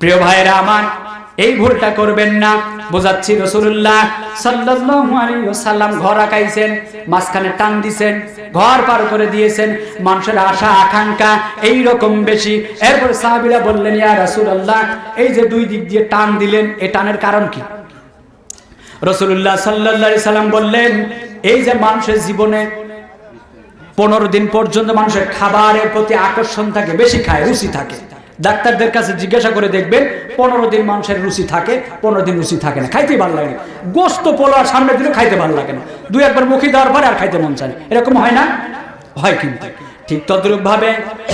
প্রিয় ভাইয়েরা আমার, এই ভুলটা করবেন না। বোঝাচ্ছি রসুল্লাহ ওয়াসাল্লাম ঘর আঁকাইছেন, মাঝখানে টান দিছেন, ঘর পার করে দিয়েছেন, মানুষের আশা, আকাঙ্ক্ষা এই রকম বেশি। এরপর সাহাবীরা বললেন, ইয়া রাসূলুল্লাহ, এই যে দুই দিক দিয়ে টান দিলেন এই টানের কারণ কি? রসুল্লাহ সাল্লাল্লাহু সাল্লাম বললেন, এই যে মানুষের জীবনে পনেরো দিন পর্যন্ত মানুষের খাবারের প্রতি আকর্ষণ থাকে, বেশি খায়, রুচি থাকে। ডাক্তারদের কাছে জিজ্ঞাসা করে দেখবেন, পনেরো দিন মানুষের রুচি থাকে, পনেরো দিন রুচি থাকে না, খাইতেই ভালো লাগে না। গোস্ত পোলার সামনে দিলে খাইতে ভালো লাগে না। দুই একবার মুখে দেওয়ার পরে আর খাইতে মন চায় এরকম হয় না? হয় কিন্তু। ঠিক তদ্রুপ ভাবে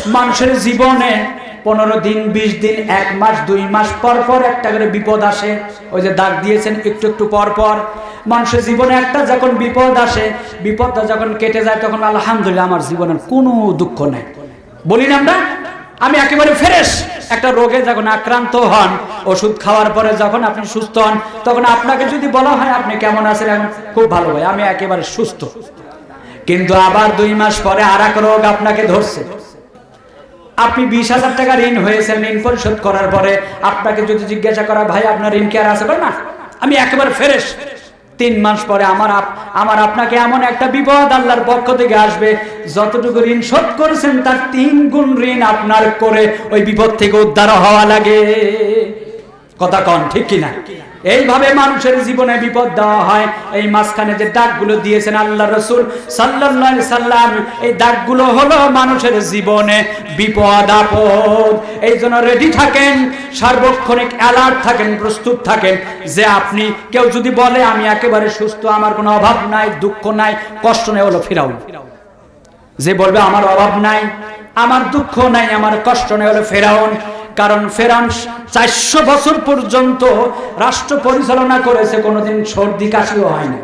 মানুষের জীবনে পনেরো দিন, বিশ দিন, এক মাস, দুই মাস, পর পর একটা করে বিপদ আসে। ওই যে দাগ দিয়েছেন, একটু একটু পর পর। মানুষের জীবনে একটা যখন বিপদ আসে, বিপদটা যখন কেটে যায়, তখন আলহামদুলিল্লাহ আমার জীবনের কোনো দুঃখ নেই। বলি না আমরা? আমি একেবারে ফ্রেশ। একটা রোগে যখন আক্রান্ত হন, ওষুধ খাওয়ার পরে যখন আপনি সুস্থ হন, তখন আপনাকে যদি বলা হয়, আপনি কেমন আছেন? এখন, খুব ভালো ভাই, আমি একেবারে সুস্থ। কিন্তু আবার দুই মাস পরে আর রোগ আপনাকে ধরছে। আপনি বিশ হাজার টাকা ঋণ হয়েছেন, ঋণ পরিশোধ করার পরে আপনাকে যদি জিজ্ঞাসা করা, ভাই, আপনার ঋণ কি আর আছে? না, আমি একেবারে ফ্রেশ। তিন মাস পরে আমার আমার আপনাকে এমন একটা বিপদ আল্লাহর পক্ষ থেকে আসবে, যতটুকু ঋণ শোধ করেছেন তার তিন গুণ ঋণ আপনার করে ওই বিপদ থেকে উদ্ধার হওয়া লাগে। কথা কন, ঠিক কিনা? এইভাবে মানুষের জীবনে বিপদ দেওয়া হয়। এই মাঝখানে যে দাগগুলো দিয়েছেন আল্লাহ রসুল সাল্লাম, এই দাগগুলো হলো মানুষের জীবনে বিপদ, আপদ। এই জন্য রেডি থাকেন, সার্বক্ষণিক অ্যালার্ট থাকেন, প্রস্তুত থাকেন যে আপনি, কেউ যদি বলে, আমি একেবারে সুস্থ, আমার কোনো অভাব নাই, দুঃখ নাই, কষ্ট নেই, হলো ফিরাউন। যে বলবে, আমার অভাব নাই, আমার দুঃখ নাই, আমার কষ্ট নেই, হলো ফেরাউন। কারণ ফেরাউন চারশো বছর পর্যন্ত রাষ্ট্র পরিচালনা করেছে, কোনোদিন সর্দি কাশিও হয় না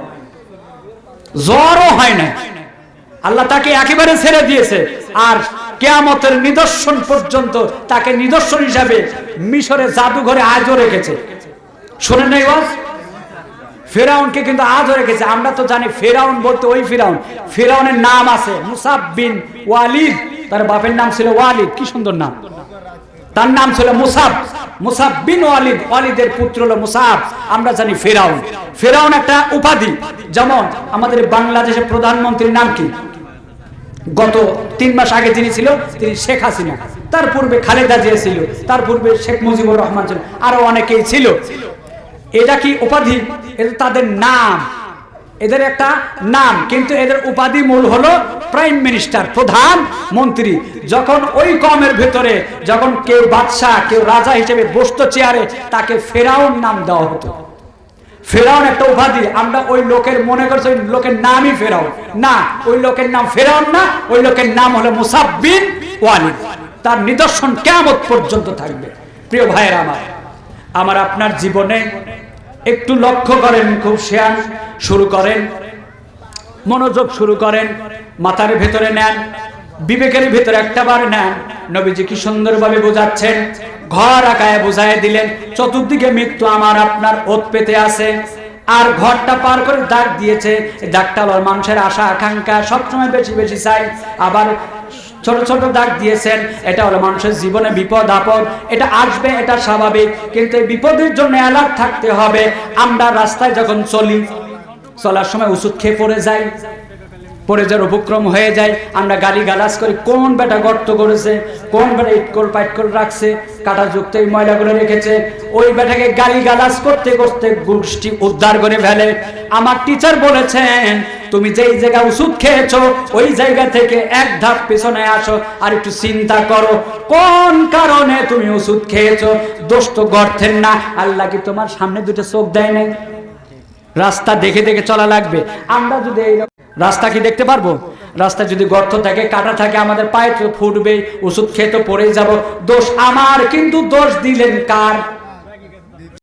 জ্বরও হয় না আল্লাহ তাকে একেবারে ছেড়ে দিয়েছে আর কেয়ামতের নিদর্শন পর্যন্ত তাকে নিদর্শন হিসাবে মিশরে জাদুঘরে আজও রেখেছে। শোনেন নাই ফেরাউনকে কিন্তু আজও রেখেছে। আমরা তো জানি ফেরাউন বলতে ওই ফেরাউন। ফেরাউনের নাম আছে মুসাব বিন ওয়ালিদ। তার বাপের নাম ছিল ওয়ালিদ। কি সুন্দর নাম। তার নাম ছিল মুসাব। মুসাব বিন ওয়ালিদ। ওয়ালিদের পুত্র হলো মুসাব। আমরা জানি ফেরাউন। ফেরাউন একটা উপাধি। যেমন আমাদের বাংলাদেশের প্রধানমন্ত্রীর নাম কি? গত তিন মাস আগে যিনি ছিল, তিনি শেখ হাসিনা। তার পূর্বে খালেদা জিয়া ছিল, তার পূর্বে শেখ মুজিবুর রহমান ছিল, আরও অনেকেই ছিল। এটা কি উপাধি? এটা তাদের নাম। এদের একটা নাম, কিন্তু এদের উপাধি মূল হলো প্রাইম মিনিস্টার, প্রধান মন্ত্রী। যখন ওই কমের ভেতরে, যখন কেউ বাদশাহ, কেউ রাজা হিসেবে বসতো চেয়ারে, তাকে ফেরাউন নাম দেওয়া হতো। ফেরাউন একটা উপাধি, আমরা ওই লোকের মনে করছি, ওই লোকের নামই ফেরাউন। না, ওই লোকের নাম ফেরাউন না, ওই লোকের নাম হলো মুসাব্বিন ওয়ালিদ। তার নিদর্শন কেমন পর্যন্ত থাকবে। প্রিয় ভাইয়ের আমার আমার আপনার জীবনে একটু লক্ষ্য করেন খুব শেয়ার শুরু করেন। মনোযোগ শুরু করেন, মাথার ভেতরে নেন, বিবেকের ভেতরে একটা বার নেন। নবীজি কি সুন্দরভাবে বোঝাচ্ছেন, ঘর আকায় বুঝায় দিলেন, চতুর্দিকে মৃত্যু আমার, আপনার ওত পেতে আছে। আর ঘরটা পার করে দাগ দিয়েছে দাগটা মানুষের আশা, আকাঙ্ক্ষা, সবসময় বেশি বেশি চাই। আবার ছোট ছোট দাগ দিয়েছেন, এটা হলো মানুষের জীবনে বিপদ, আপদ, এটা আসবে, এটা স্বাভাবিক, কিন্তু এই বিপদের জন্য অ্যালার্ট থাকতে হবে। আমরা রাস্তায় যখন চলি, চলার সময় ওষুধ খেয়ে পড়ে যাই পড়ে যাওয়ার উপক্রম হয়ে যায়, আমরা গালি গালাজ করি, কোন বেটা গর্ত করেছে, কোন বেটা ইটকল পাইটকল রাখছে, কাটা যুক্ত এই ময়লাগুলো রেখেছে, ওই বেটাকে গালি গালাজ করতে করতে গোষ্ঠী উদ্ধার করে ফেলে। আমার টিচার বলেছেন, তুমি যেই জায়গায় ওষুধ খেয়েছো, ওই জায়গা থেকে এক ধাপ পেছনে আসো আর একটু চিন্তা করো, কোন কারণে তুমি ওষুধ খেয়েছো? দোষ তো গর্থের না, আল্লাহ কি তোমার সামনে দুটো চোখ দেয় নাই? রাস্তা দেখে দেখে চলা লাগবে। আমরা যদি এই রাস্তা কি দেখতে পারব? রাস্তা যদি গর্ত থাকে, কাটা থাকে, আমাদের পায়ে ফুটবে ওষুধ খেয়ে তো পড়েই যাব। দোষ আমার, কিন্তু দোষ দিলেন কার?